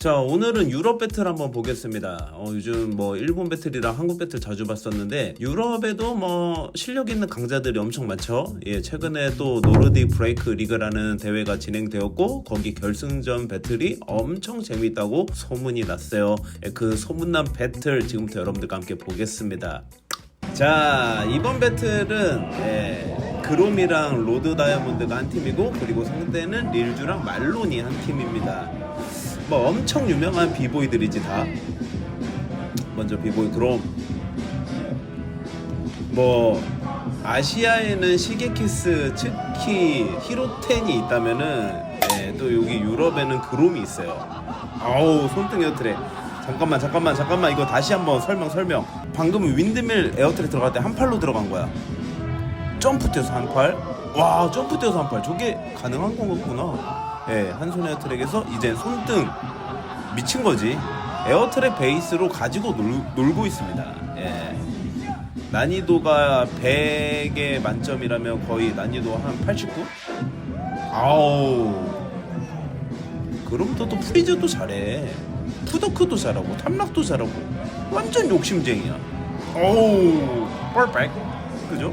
자 오늘은 유럽 배틀 한번 보겠습니다. 어, 요즘 뭐 일본 배틀이랑 한국 배틀 자주 봤었는데 유럽에도 뭐 실력 있는 강자들이 엄청 많죠. 예 최근에 또 노르딕 브레이크 리그라는 대회가 진행되었고 거기 결승전 배틀이 엄청 재미있다고 소문이 났어요. 예, 그 소문난 배틀 지금부터 여러분들과 함께 보겠습니다. 자 이번 배틀은 예, 그롬이랑 로드 다이아몬드가 한 팀이고 그리고 상대는 릴주랑 말론이 한 팀입니다. 뭐 엄청 유명한 비보이들이지 다. 먼저 비보이 그롬. 뭐 아시아에는 시게키스, 츠키, 히로텐이 있다면은 예, 또 여기 유럽에는 그롬이 있어요. 아우 손등 에어트랙. 잠깐만 잠깐만 잠깐만 이거 다시 한번 설명 설명. 방금 윈드밀 에어트랙 들어갈 때 한 팔로 들어간 거야. 점프 뛰어서 한 팔. 와 점프 뛰어서 한 팔. 저게 가능한 거구나. 예, 한손 에어트랙에서 이제 손등 미친 거지. 에어트랙 베이스로 가지고 놀, 놀고 있습니다. 예. 난이도가 100의 만점이라면 거의 난이도 한 89? 아우. 그럼 또, 또 프리즈도 잘해. 푸더크도 잘하고, 탐락도 잘하고. 완전 욕심쟁이야. 어우, 뻘백. 그죠?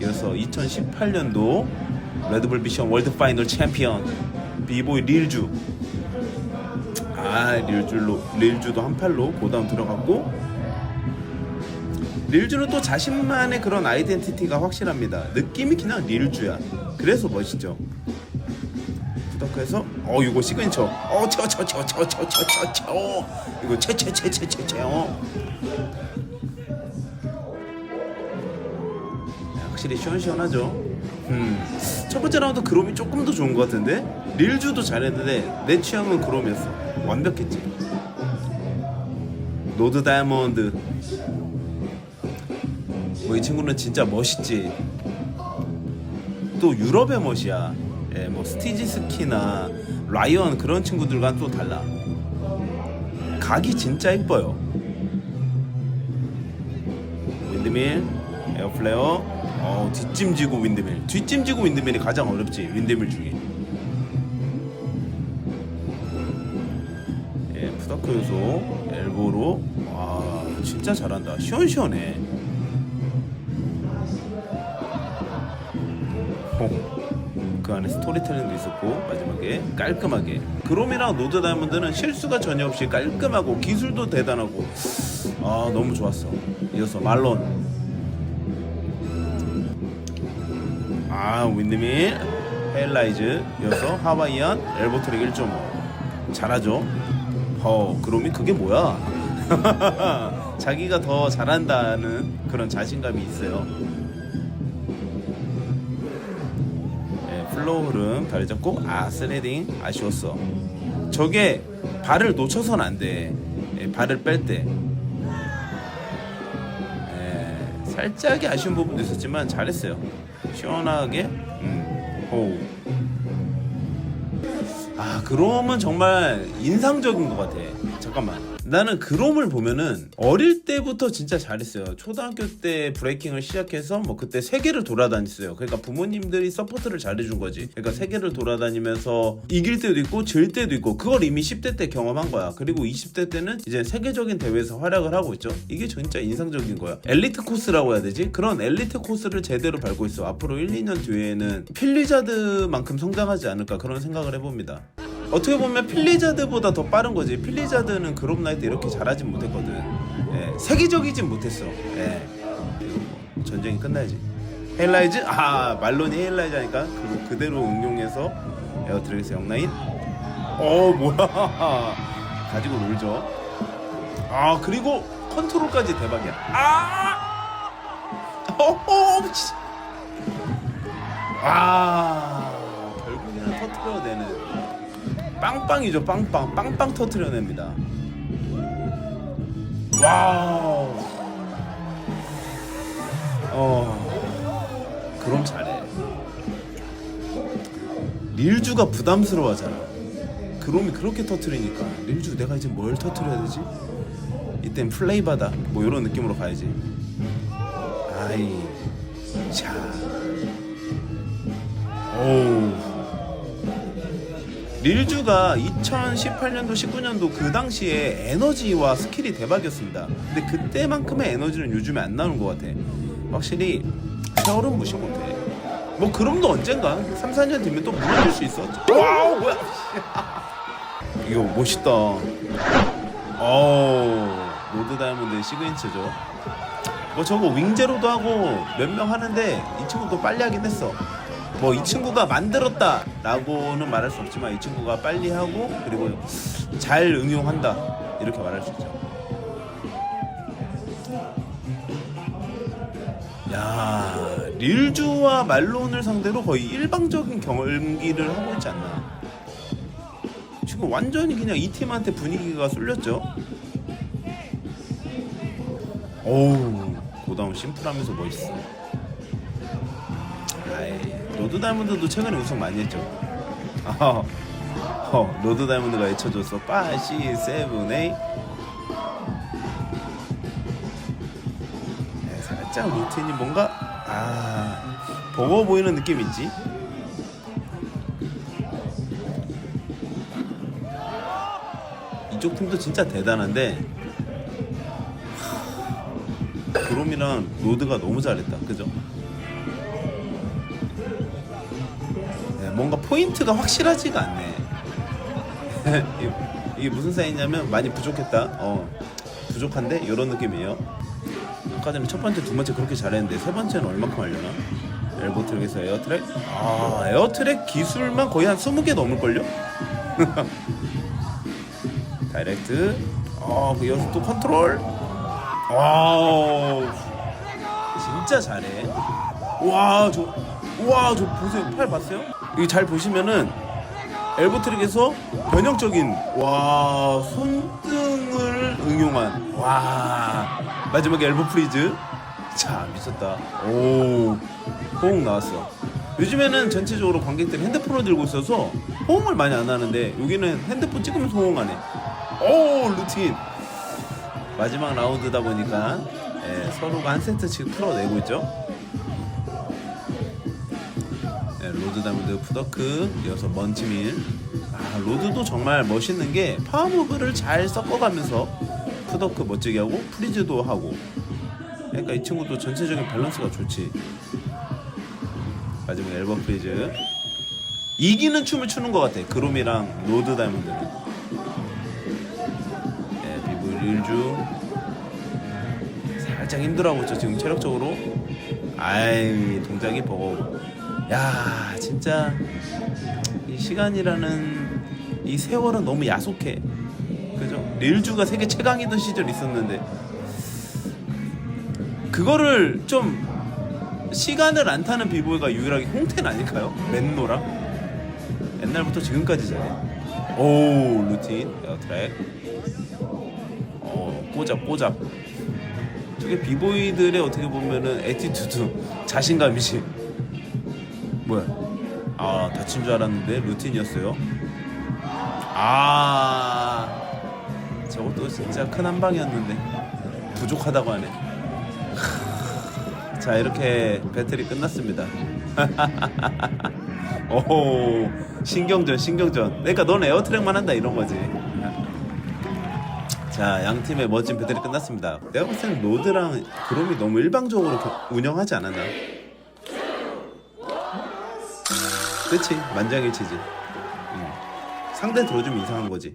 이어서 2018년도 레드불 비션 월드 파이널 챔피언 비보이 릴주 아 릴주로 릴주도 한 팔로 고다운 들어갔고 릴주는 또 자신만의 그런 아이덴티티가 확실합니다 느낌이 그냥 릴주야 그래서 멋있죠 부덕해서 어 이거 시그니처 어쳐쳐쳐쳐쳐쳐쳐 이거 채채채채채채 어 확실히 시원시원하죠. 음. 첫 번째 라운드 그롬이 조금 더 좋은 것 같은데 릴주도 잘했는데 내 취향은 그롬이었어. 완벽했지. 노드 다이아몬드. 뭐 이 친구는 진짜 멋있지. 또 유럽의 멋이야. 예, 뭐 스티지 스키나 라이언 그런 친구들과는 또 달라. 각이 진짜 이뻐요. 윈드밀, 에어플레어, 어, 뒷짐지고 윈드밀. 뒷짐지고 윈드밀이 가장 어렵지. 윈드밀 중에. 예, 푸다크 요소, 엘보로. 와, 진짜 잘한다. 시원시원해. 어. 그 안에 스토리텔링도 있었고 마지막에 깔끔하게 그롬이랑 노드 다이아몬드는 실수가 전혀 없이 깔끔하고 기술도 대단하고 아 너무 좋았어 이어서 말론 아 윈드밀 헬라이즈 이어서 하와이안 엘보트릭 1.5 잘하죠? 어 그롬이 그게 뭐야? 자기가 더 잘한다는 그런 자신감이 있어요. 예, 플로우 흐름 다리 잡고 아 스레딩 아쉬웠어. 저게 발을 놓쳐선 안돼. 예, 발을 뺄때 살짝이 아쉬운 부분도 있었지만 잘했어요 시원하게 음. 오. 아 그롬은 정말 인상적인 것 같아 잠깐만 나는 그롬을 보면은 어릴 때부터 진짜 잘했어요. 초등학교 때 브레이킹을 시작해서 뭐 그때 세계를 돌아다녔어요. 그러니까 부모님들이 서포트를 잘해준 거지. 그러니까 세계를 돌아다니면서 이길 때도 있고 질 때도 있고 그걸 이미 10대 때 경험한 거야. 그리고 20대 때는 이제 세계적인 대회에서 활약을 하고 있죠. 이게 진짜 인상적인 거야. 엘리트 코스라고 해야 되지? 그런 엘리트 코스를 제대로 밟고 있어. 앞으로 1, 2년 뒤에는 필리자드만큼 성장하지 않을까 그런 생각을 해봅니다 어떻게 보면 필리자드보다 더 빠른 거지. 필리자드는 그룹 나이 때 이렇게 잘하진 못했거든. 예, 세계적이진 못했어. 예. 전쟁이 끝나야지. 헬라이즈? 아 말론이 헬라이즈 하니까 그, 그대로 응용해서 에어트랙에서 영라인. 어 뭐야? 가지고 놀죠. 아 그리고 컨트롤까지 대박이야. 아! 어허! 씨. 아 결국에는 터트려내는. 빵빵이죠 빵빵. 빵빵 터트려냅니다. 와우. 어. 그럼 잘해. 릴주가 부담스러워하잖아. 그롬이 그렇게 터트리니까. 릴주 내가 이제 뭘 터트려야 되지? 이땐 플레이바다. 뭐 이런 느낌으로 가야지. 아이 자. 오우 릴주가 2018년도 19년도 그 당시에 에너지와 스킬이 대박이었습니다. 근데 그때만큼의 에너지는 요즘에 안 나오는 것 같아. 확실히 세월은 무시 못해. 뭐 그럼도 언젠가 3, 4년 뒤면 또 무너질 수 있어. 와우 뭐야? 이거 멋있다. 어우 로드 다이아몬드의 시그니처죠. 뭐 저거 윙제로도 하고 몇 명 하는데 이 친구도 빨리 하긴 했어. 뭐 이 친구가 만들었다라고는 말할 수 없지만 이 친구가 빨리 하고 그리고 잘 응용한다 이렇게 말할 수 있죠. 야 릴주와 말론을 상대로 거의 일방적인 경기를 하고 있지 않나. 지금 완전히 그냥 이 팀한테 분위기가 쏠렸죠. 어우 고다운 심플하면서 멋있어. 아이 로드 다이아몬드도 최근에 우승 많이 했죠. 어, 어 로드 다이아몬드가 외쳐줬어. 5, 6, 7, 8. 네, 살짝 루틴이 뭔가 아 버거워 보이는 느낌 있지? 이쪽 팀도 진짜 대단한데 하, 그롬이랑 로드가 너무 잘했다 그죠? 뭔가 포인트가 확실하지가 않네. 이게- 무슨 사이냐면 많이 부족했다. 어 부족한데? 이런 느낌이에요. 아까 전에 첫 번째 두 번째 그렇게 잘했는데 세 번째는 얼마큼 하려나? 엘보 트랙에서 에어 트랙? 아 에어 트랙 기술만 거의 한 20개 넘을걸요? 다이렉트. 어, 그 이어서 또 컨트롤. 와우. 진짜 잘해. 와 저 와, 저 보세요. 팔 봤어요? 이거 잘 보시면은 엘보 트랙에서 변형적인 와 손등을 응용한 와 마지막에 엘보 프리즈. 자 미쳤다. 오 호응 나왔어. 요즘에는 전체적으로 관객들이 핸드폰을 들고 있어서 호응을 많이 안 하는데 여기는 핸드폰 찍으면서 호응하네 오 루틴. 마지막 라운드다 보니까 예, 서로가 한 세트씩 풀어내고 있죠 로드 다이아몬드 푸더크 이어서 먼치밀. 아 로드도 정말 멋있는 게 파워무브를 잘 섞어가면서 푸더크 멋지게 하고 프리즈도 하고. 그러니까 이 친구도 전체적인 밸런스가 좋지. 마지막 앨범 프리즈. 이기는 춤을 추는 것 같아 그롬이랑 로드 다이아몬드는. 네, 비브 릴주. 살짝 힘들어하고 있죠 지금 체력적으로. 아이 동작이 버거워 야 진짜 이 시간이라는 이 세월은 너무 야속해. 그죠? 릴주가 세계 최강이던 시절 있었는데. 그거를 좀 시간을 안 타는 비보이가 유일하게 홍텐 아닐까요? 맨노랑? 옛날부터 지금까지 잘해 오 루틴 에어트랙. 어 꼬잡 꼬잡. 저게 비보이들의 어떻게 보면은 에티튜드 자신감이지 뭐야? 아 다친 줄 알았는데 루틴이었어요? 아 저것도 진짜 큰 한 방이었는데. 부족하다고 하네. 자 이렇게 배틀이 끝났습니다. 오 신경전 신경전. 그러니까 넌 에어트랙만 한다 이런 거지. 자, 양 팀의 멋진 배틀이 끝났습니다. 내가 봤을 때는 로드랑 그롬이 너무 일방적으로 겨- 운영하지 않았나? 그치, 만장일치지. 음. 상대 들어주면 이상한 거지.